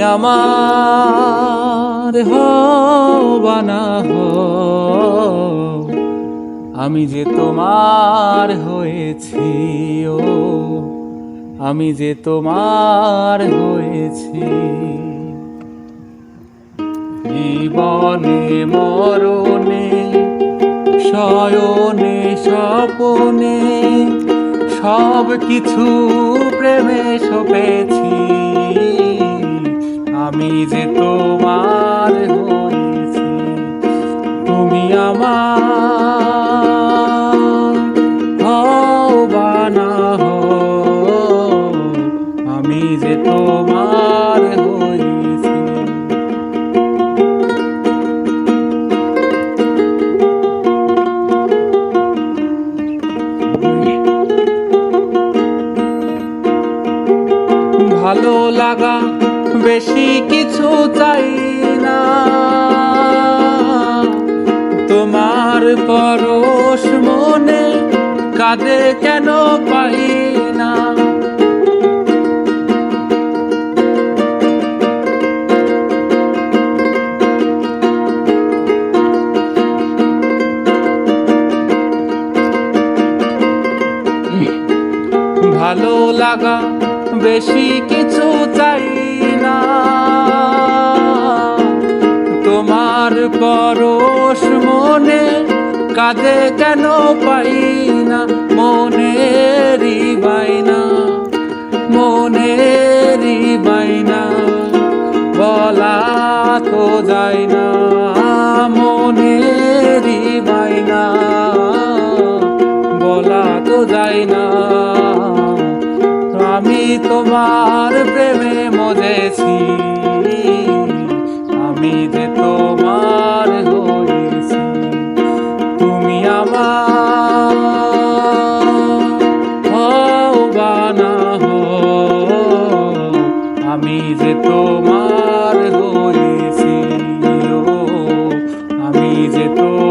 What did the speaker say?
আমার হও বা না আমি যে তোমার হয়েছি, ও, আমি যে তোমার হয়েছি। জীবনে, মরণে, শয়নে, স্বপনে সব কিছু প্রেমে সপেছি। যে তোমার হয়েছি তুমি আমার হও বা না আমি যে তোমার হয়েছি। ভালো লাগা বেশি কিছু চাই না। তোমার পরশ মনে কাঁদে কেন পাই না? ভালো লাগা বেশি কিছু চাই তোমার পরশ মনে কাঁদে কেন পাই না মনেরই বাইনা মনেরই বাইনা বলা তো যায় না। মনেরই বাইনা বলা তো যায় না। আমি তোমার প্রেমে মজেছি। আমি যে তোমার হয়েছি। তুমি আমার বানা হো আমি যে তোমার হয়েছি। আমি যে তোমার